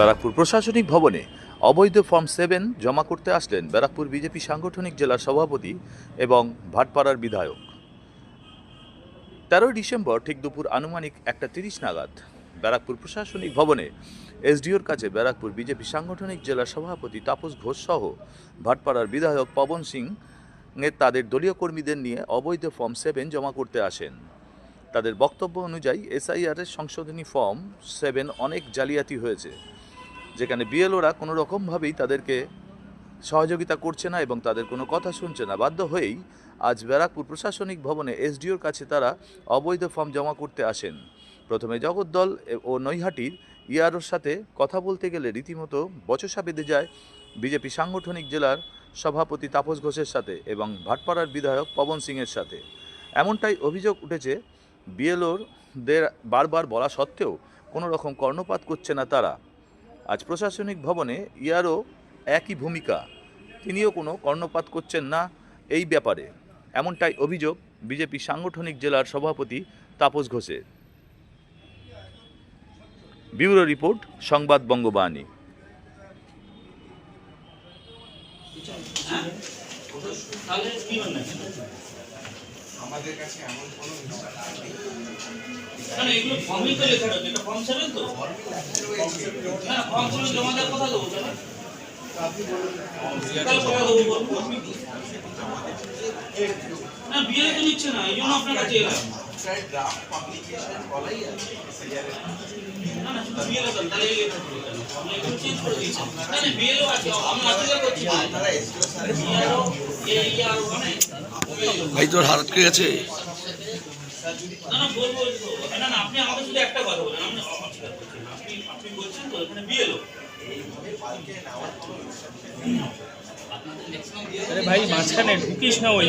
ব্যারাকপুর প্রশাসনিক ভবনে অবৈধ ফর্ম সেভেন জমা করতে আসলেন ব্যারাকপুর বিজেপি সাংগঠনিক জেলার সভাপতি এবং ভাটপাড়ার বিধায়ক। তেরোই ডিসেম্বর ঠিক দুপুর আনুমানিক একটা তিরিশ নাগাদ ব্যারাকপুর প্রশাসনিক ভবনে এসডিওর কাছে ব্যারাকপুর বিজেপি সাংগঠনিক জেলার সভাপতি তাপস ঘোষ সহ ভাটপাড়ার বিধায়ক পবন সিং তাদের দলীয় কর্মীদের নিয়ে অবৈধ ফর্ম সেভেন জমা করতে আসেন। তাদের বক্তব্য অনুযায়ী এসআইআরের সংশোধনী ফর্ম সেভেন অনেক জালিয়াতি হয়েছে। যেখানে বিএলওরা কোনো রকমভাবেই তাদেরকে সহযোগিতা করছে না এবং তাদের কোনো কথা শুনছে না। বাধ্য হয়েই আজ ব্যারাকপুর প্রশাসনিক ভবনে এসডিওর কাছে তারা অবৈধ ফর্ম জমা করতে আসেন। প্রথমে জগদ্দল ও নৈহাটির ইয়ারোর সাথে কথা বলতে গেলে রীতিমতো বচসা বেঁধে যায় বিজেপি সাংগঠনিক জেলার সভাপতি তাপস ঘোষের সাথে এবং ভাটপাড়ার বিধায়ক পবন সিংয়ের সাথে। এমনটাই অভিযোগ উঠেছে বিএলওরদের বারবার বলা সত্ত্বেও কোনো রকম কর্ণপাত করছে না তারা। আজ প্রশাসনিক ভবনে ইয়ারও একই ভূমিকা। তিনিও কোনো কর্ণপাত করছেন না এই ব্যাপারে। এমনটাই অভিযোগ বিজেপি সাংগঠনিক জেলার সভাপতি তাপস ঘোষের। ব্যুরো রিপোর্ট, সংবাদ বঙ্গবাণী। তাহলে কি আমাদের কাছে এমন কোনো ইনস্ট্রাকশন এগুলো ফর্মই তো লেখা রয়েছে এটা ফর্ম সেভেন তো? না ফর্ম সেভেন জমা দেওয়ার কথা দেবো না বিয়ে তো নিচ্ছে না এই জন্য আপনার কাছে এলাম। ড্রাফট পাবলিকেশন বলাই আছে। মানে ভাই তোর হাত কে গেছে না না বলব না না আপনি আমাকে শুধু একটা কথা বলেন। আমি অস্বীকার করছি আপনি আপনি বলছেন তো এখানে আরে ভাই মাঝখানে ঢুকিস না ওই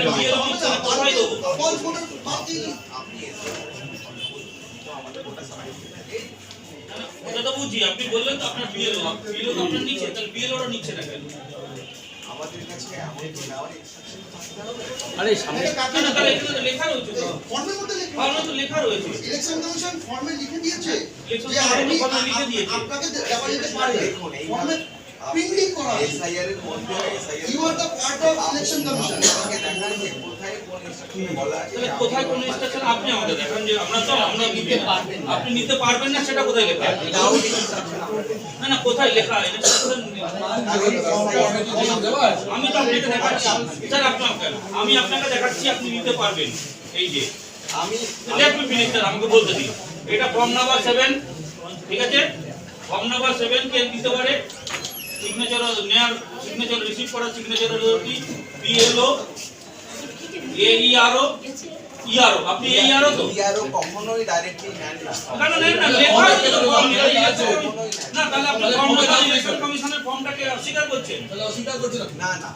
তো আমাদের ওটা তো বুঝি আপনি বললেন তো আপনার বিয়ে লোক বিয়ে আপনার নিচ্ছে তাহলে বিয়ে লোকও নিচ্ছে না কেন আমাদের কাছে এমন তো নেওয়ার থাকতে হবে। আরে সামনে না না তাহলে এখানে তো লেখা রয়েছে তো। ফর্মের মধ্যে লিখে ফর্মে তো লেখা রয়েছে। ইলেকশন কমিশন ফর্মে লিখে দিয়েছে যে আপনি লিখে দিয়েছে। আপনাকে দেওয়া যেতে পারে। ফর্মে প্রিন্টিং করা এসআইআর এর মধ্যে SIR you are the part of election commission দেখান যে কোথায় কোন ইনস্ট্রাকশনে বলা আছে তাহলে যে কোথায় আপনি কোন ইনস্ট্রাকশন আপনি আমাদের দেখান যে আমরা তো আমরা নিতে পারবেন আপনি নিতে পারবেন না সেটা কোথায় লেখা? আছে? without instruction আপনারা না না কোথায় লেখা আমি তো আপনাকে দেখাচ্ছি। স্যার আপনাকে আমি আপনাকে দেখাচ্ছি আপনি নিতে পারবেন। এই যে। আমি লেট মি ফিনিশ স্যার আমাকে বলতে দিন। এটা ফর্ম নাম্বার সেভেন ঠিক আছে? ফর্ম নাম্বার সেভেন কে দিতে পারে। সিগনেচার নেয়ার সিগনেচার রিসিভ করার signature authority BLO AERO ERO E আপনি এইআরও তো? ইয়ারও কখনোই ডাইরেক্টলি নেন না। কেন নেন না? লেখা আছে। তো ফর্ম না তাহলে আপনি ফর্ম ইলেকশন কমিশনের ফর্মটাকে অস্বীকার করছেন না না।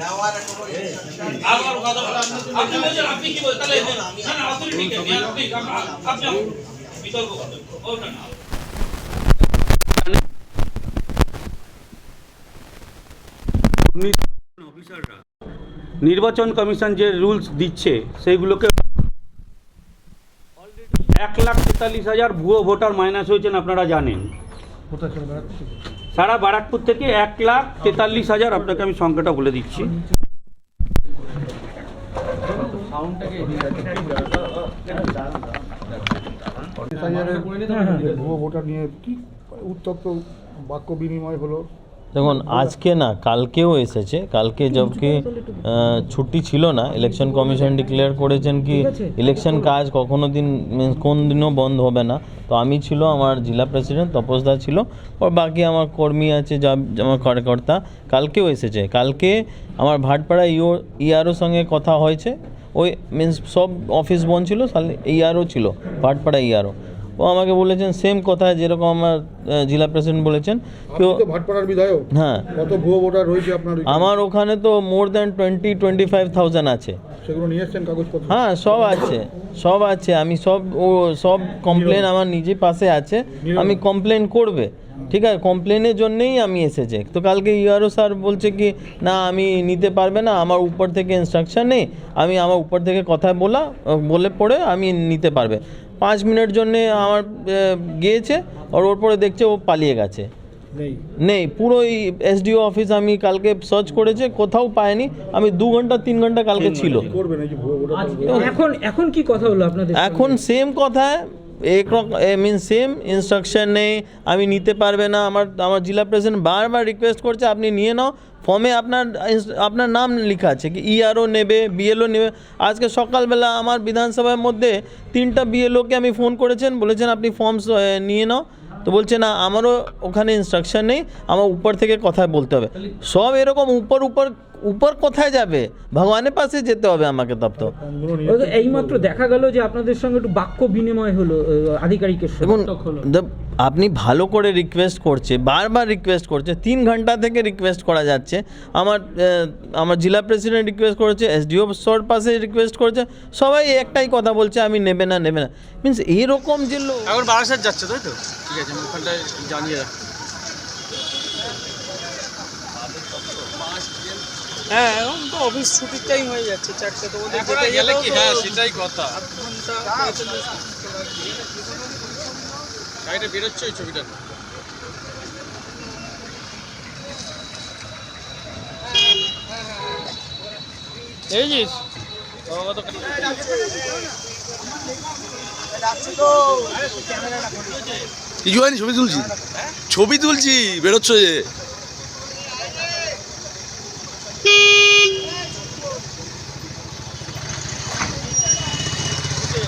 নেওয়ার কোনো ইনস্ট্রাকশন আবার কথা বলা। আপনি বলছেন আপনি কি বলছেন তাহলে না না আপনি আপনি বিতর্ক ওটা না নির্বাচন কমিশন যে রুলস দিচ্ছে সেইগুলোকে এক লাখ তেতাল্লিশ হাজার ভুয়ো ভোটার মাইনাস হয়েছেন আপনারা জানেন। সারা বারাকপুর থেকে এক লাখ তেতাল্লিশ হাজার আপনাকে আমি সংখ্যাটা বলে দিচ্ছি। ভুয়ো ভোটার নিয়ে কি উত্তপ্ত বাক্য বিনিময় হলো? দেখুন আজকে না কালকেও এসেছে। কালকে জবকি ছুটি ছিল না। ইলেকশন কমিশন ডিক্লেয়ার করেছেন কি? ইলেকশন কাজ কখনো দিন means কোন দিনও বন্ধ হবে না। তো আমি ছিল আমার জেলা প্রেসিডেন্ট তপসদা ছিল। আর বাকি আমার কর্মী আছে যা আমার কার্যকর্তা। কালকেও এসেছে। কালকে আমার ভাটপাড়া ইও ইআরও সঙ্গে কথা হয়েছে। ওই মিন্স সব অফিস বন্ধ ছিল ইআরও ছিল ভাটপাড়া ইআরও। ও আমাকে বলেছেন সেম কথা যেরকম আমার জেলা প্রেসিডেন্ট বলেছেন। কেউ ভাটপাড়ার বিধায়ক। হ্যাঁ। কত ভুয়ো ভোটার রয়েছে আপনার আমার ওখানে তো more than twenty twenty five thousand আছে। সেগুলো নিয়ে এসছেন কাগজপত্র? হ্যাঁ সব আছে সব আছে। আমি সব ও সব কমপ্লেন আমার নিজে পাশে আছে। আমি কমপ্লেন করবে। ঠিক আছে কমপ্লেনের জন্যেই আমি এসেছি। তো কালকে ইউআরও স্যার বলছে কি না আমি নিতে পারবে না আমার উপর থেকে ইনস্ট্রাকশন নেই। আমি আমার উপর থেকে কথা বলা বলে পড়ে আমি নিতে পারবে। পাঁচ মিনিট জন্যে আমার গিয়েছে আর ওর পরে দেখছে ও পালিয়ে গেছে। নেই। পুরো এই এসডিও অফিস আমি কালকে সার্চ করেছে কোথাও পাইনি আমি দু ঘণ্টা তিন ঘণ্টা কালকে ছিল। করবে এখন এখন কি কথা হলো আপনাদের এখন সেম কথা এক মিন সেম ইনস্ট্রাকশন নেই, আমি নিতে পারবে না, আমার আমার জেলা প্রেসিডেন্ট বারবার রিকোয়েস্ট করছে, আপনি নিয়ে নাও। ফর্মে আপনার আপনার নাম লেখা আছে, কি ইআরও নেবে বিএলও নেবে। আজকে সকালবেলা আমার বিধানসভার মধ্যে তিনটা বিএলওকে আমি ফোন করেছেন, বলেছেন আপনি ফর্মস নিয়ে নাও। তো বলছে, না, আমারও ওখানে ইনস্ট্রাকশন নেই, আমার উপর থেকে কথায় বলতে হবে। সব এরকম উপর উপর উপর কোথায় যাবে? ভগবানের পাশে যেতে হবে আমাকে তব তো ওই এইমাত্র দেখা গেল যে আপনাদের সঙ্গে একটু বাক্য বিনিময় হলো আধিকারিকের দেখুন আপনি ভালো করে রিকোয়েস্ট করছে বারবার রিকোয়েস্ট করছে তিন ঘণ্টা থেকে রিকোয়েস্ট করা যাচ্ছে। আমার আমার জেলা প্রেসিডেন্ট রিকোয়েস্ট করেছে এসডিও সর পাশে রিকোয়েস্ট করেছে সবাই একটাই কথা বলছে আমি নেবে না নেবে না। মিনস এরকম যে লোক এখন বারাসাত যাচ্ছে তাই তো? ঠিক আছে আমি ওখানটায় জানিয়ে রাখ হ্যাঁ এখন তো অফিস ছুটির টাইম হয়ে যাচ্ছে চারটে তো ওদের যেতে গেলে কি? হ্যাঁ সেটাই কথা। আধ ঘণ্টা গাড়িটা বেরোচ্ছে ওই ছবিটা। দেখেছিস? কিছু হয়নি ছবি তুলছি। ছবি তুলছি বেরোচ্ছে যে চিকিৎসা